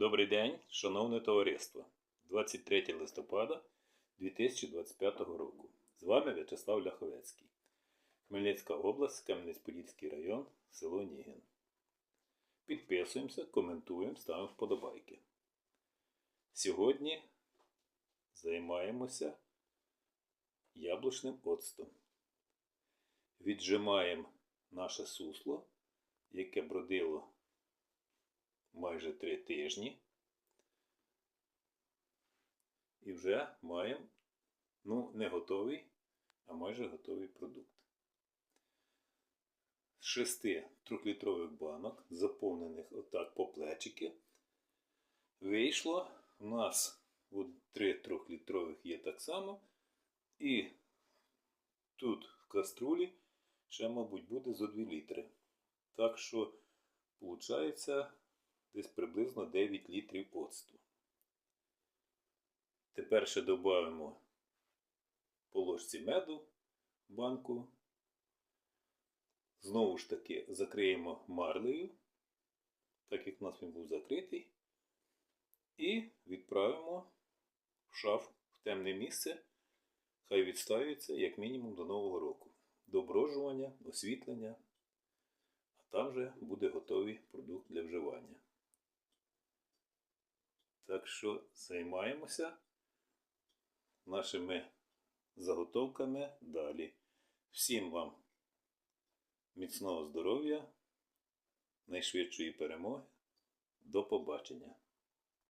Добрий день, шановне товариство. 23 листопада 2025 року. З вами В'ячеслав Ляховецький. Хмельницька область, Кам'янець-Подільський район, село Нігін. Підписуємося, коментуємо, ставимо вподобайки. Сьогодні займаємося яблучним оцтом. Віджимаємо наше сусло, яке бродило майже три тижні. І вже маємо, ну, не готовий, а майже готовий продукт. З шести трьохлітрових банок, заповнених отак по плечики, вийшло у нас от три трьохлітрових є так само. І тут в каструлі ще, мабуть, буде зо 2 літри. Так що, виходить, десь приблизно 9 літрів оцту. Тепер ще додамо по ложці меду банку. Знову ж таки закриємо марлею, так як у нас він був закритий. І відправимо в шаф в темне місце. Хай відставиться як мінімум до Нового року. До оброжування, освітлення, а там вже буде готовий продукт для вживання. Так що займаємося нашими заготовками далі. Всім вам міцного здоров'я, найшвидшої перемоги. До побачення!